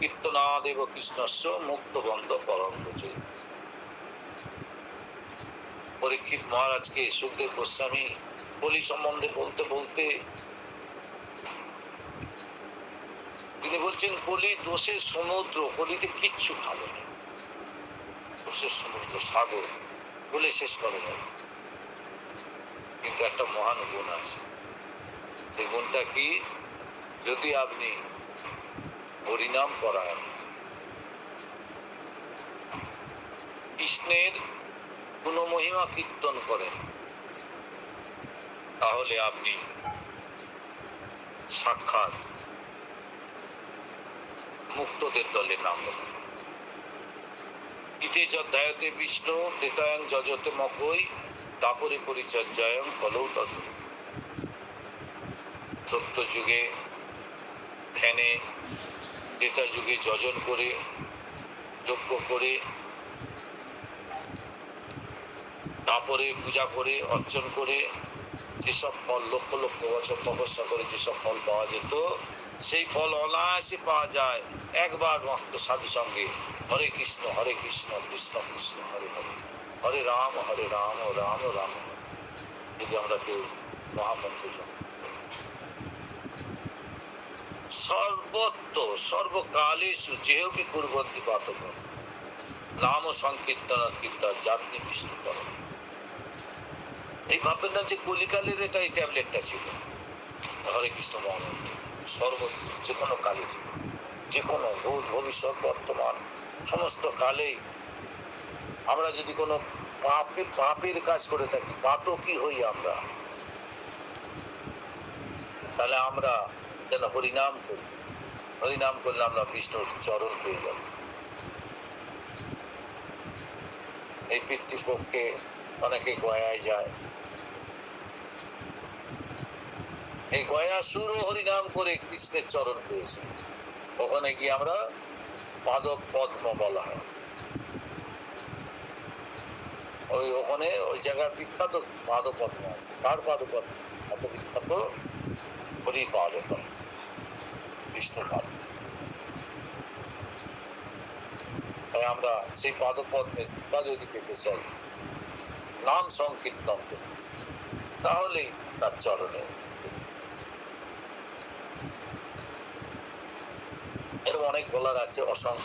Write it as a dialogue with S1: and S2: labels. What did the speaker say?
S1: কীর্তনাদেব কৃষ্ণস্য মুক্তবন্ধ পরম পরীক্ষিত মহারাজকে সুখদেব গোস্বামী বলি সম্বন্ধে বলতে বলতে তিনি বলছেন কলি দোষের সমুদ্র কলিতে কিচ্ছু ভালো নেই দোষের সমুদ্র সাগর বলে শেষ করে যাবে কিন্তু একটা মহান গুণ আছে সেই গুণটা কি যদি আপনি হরিনাম পরায়ণ কৃষ্ণের মহিমা কীর্তন করেন তাহলে আপনি সাক্ষাৎ মুক্তদের দলে নাম ইতে যদ্ধায়তে বিষ্ণু তেতায়ং যজতে মকই তাপরে পরিচর্যায়ং ফলৌ তদ সত্যযুগে ধ্যানে ত্রেতা যুগে যজন করে যজ্ঞ করে তারপরে পূজা করে অর্চন করে যেসব ফল লক্ষ লক্ষ বছর তপস্যা করে যেসব ফল পাওয়া যেত সেই ফল অনায়াসে পাওয়া যায় একবার মাত্র সাধু সঙ্গে হরে কৃষ্ণ হরে কৃষ্ণ কৃষ্ণ কৃষ্ণ হরে হরে হরে রাম হরে রাম রাম রাম যদি আমরা কেউ মহামন্ত্রী জানি সর্বত্র সর্বকালেশু যেহবি কুরবন্তি পাতক নাম ও সংকীর্তন কীর্তন জাতনি বিষ্ণু কর এই ভাববেন না যে কলিকালের এটা এই ট্যাবলেটটা ছিল হরে কৃষ্ণ মহামন্ত্র সর্বত্র যে কোনো কালে ছিল যে কোনো ভূত ভবিষ্যৎ বর্তমান সমস্ত কালেই আমরা যদি কোনো পাপে পাপের কাজ করে থাকি পাতকি হই আমরা তাহলে আমরা যেন হরিনাম করি হরিনাম করলে আমরা বিষ্ণুর চরণ পেয়ে যাব এই পিতৃপক্ষে অনেকে গয়ায় যায় এই গয়া সুরও হরিনাম করে কৃষ্ণের চরণ পেয়েছে ওখানে গিয়ে আমরা পাদক পদ্ম বলা হয় ওই ওখানে ওই জায়গার বিখ্যাত পাদপদ্ম আছে তার পাদপদ্ম এত বিখ্যাত হরি পাদপদ্ম আকৃষ্ট তাই আমরা সেই পাদপদ্মের কৃপা যদি পেতে চাই নাম সংকীর্তন তাহলে তাহলেই তার চরণে এর অনেক বলার আছে অসংখ্য